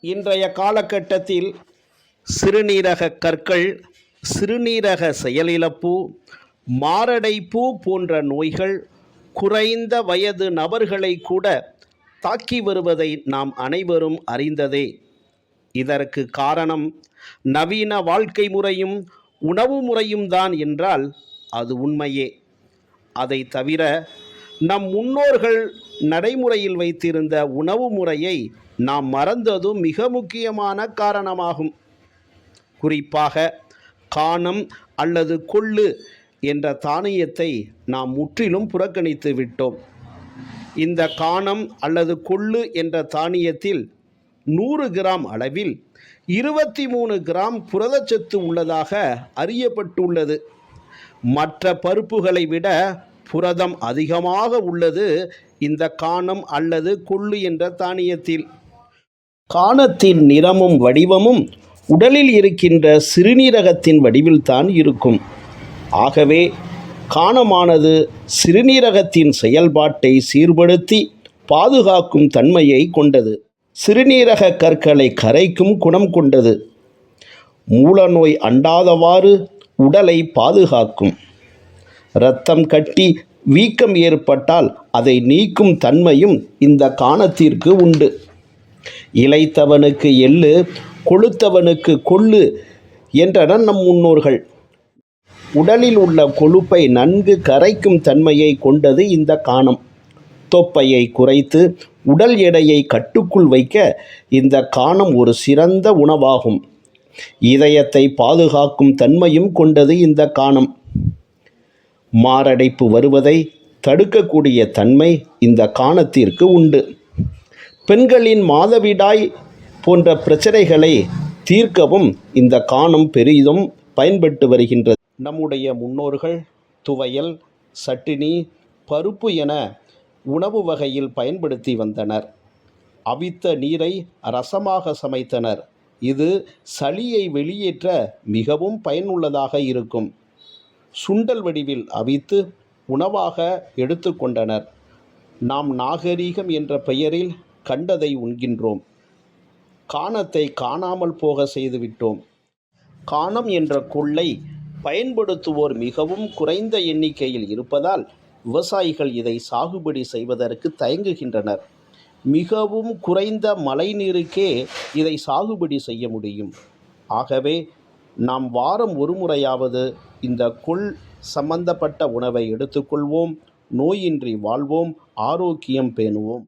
இன்றைய காலகட்டத்தில் சிறுநீரக கற்கள் சிறுநீரக செயலிழப்பு மாரடைப்பு போன்ற நோய்கள் குறைந்த வயது நபர்களை கூட தாக்கி வருவதை நாம் அனைவரும் அறிந்ததே. இதற்கு காரணம் நவீன வாழ்க்கை முறையும் உணவு முறையும் தான் என்றால் அது உண்மையே. அதை தவிர நம் முன்னோர்கள் நடைமுறையில் வைத்திருந்த உணவு முறையை நாம் மறந்ததும் மிக முக்கியமான காரணமாகும். குறிப்பாக காணம் அல்லது கொள்ளு என்ற தானியத்தை நாம் முற்றிலும் புறக்கணித்து விட்டோம். இந்த காணம் அல்லது கொள்ளு என்ற தானியத்தில் நூறு கிராம் அளவில் இருபத்தி மூணு கிராம் புரதச்சத்து உள்ளதாக அறியப்பட்டுள்ளது. மற்ற பருப்புகளை விட புரதம் அதிகமாக உள்ளது. இந்த காணம் அல்லது கொள்ளு என்ற தானியத்தில். காணத்தின் நிறமும் வடிவமும் உடலில் இருக்கின்ற சிறுநீரகத்தின் வடிவில்தான் இருக்கும். ஆகவே காணமானது சிறுநீரகத்தின் செயல்பாட்டை சீர்படுத்தி பாதுகாக்கும் தன்மையை கொண்டது. சிறுநீரக கற்களை கரைக்கும் குணம் கொண்டது. மூலநோய் அண்டாதவாறு உடலை பாதுகாக்கும். இரத்தம் கட்டி வீக்கம் ஏற்பட்டால் அதை நீக்கும் தன்மையும் இந்த காணத்திற்கு உண்டு. இழைத்தவனுக்கு எள்ளு கொழுத்தவனுக்கு கொள்ளு என்றனர் நம் முன்னோர்கள். உடலில் உள்ள கொழுப்பை நன்கு கரைக்கும் தன்மையை கொண்டது இந்த காணம். தொப்பையை குறைத்து உடல் எடையை கட்டுக்குள் வைக்க இந்த காணம் ஒரு சிறந்த உணவாகும். இதயத்தை பாதுகாக்கும் தன்மையும் கொண்டது இந்த காணம். மாரடைப்பு வருவதை தடுக்கக்கூடிய தன்மை இந்த காணத்திற்கு உண்டு. பெண்களின் மாதவிடாய் போன்ற பிரச்சனைகளை தீர்க்கவும் இந்த காணம் பெரிதும் பயன்பட்டு வருகின்றது. நம்முடைய முன்னோர்கள் துவையல் சட்டினி பருப்பு என உணவு வகையில் பயன்படுத்தி வந்தனர். அவித்த நீரை ரசமாக சமைத்தனர். இது சளியை வெளியேற்ற மிகவும் பயனுள்ளதாக இருக்கும். சுண்டல் வடிவில் அவித்து உணவாக எடுத்துக்கொண்டனர் நாம் நாகரீகம் என்ற பெயரில் கண்டதை உண்கின்றோம். காணத்தை காணாமல் போக செய்துவிட்டோம் காணம் என்ற கொள்ளை பயன்படுத்துவோர் மிகவும் குறைந்த எண்ணிக்கையில் இருப்பதால் விவசாயிகள் இதை சாகுபடி செய்வதற்கு தயங்குகின்றனர். மிகவும் குறைந்த மழைநீருக்கே இதை சாகுபடி செய்ய முடியும். ஆகவே நாம் வாரம் ஒரு முறையாவது இந்த கொள் சம்பந்தப்பட்ட உணவை எடுத்துக்கொள்வோம் நோயின்றி வாழ்வோம் ஆரோக்கியம் பேணுவோம்.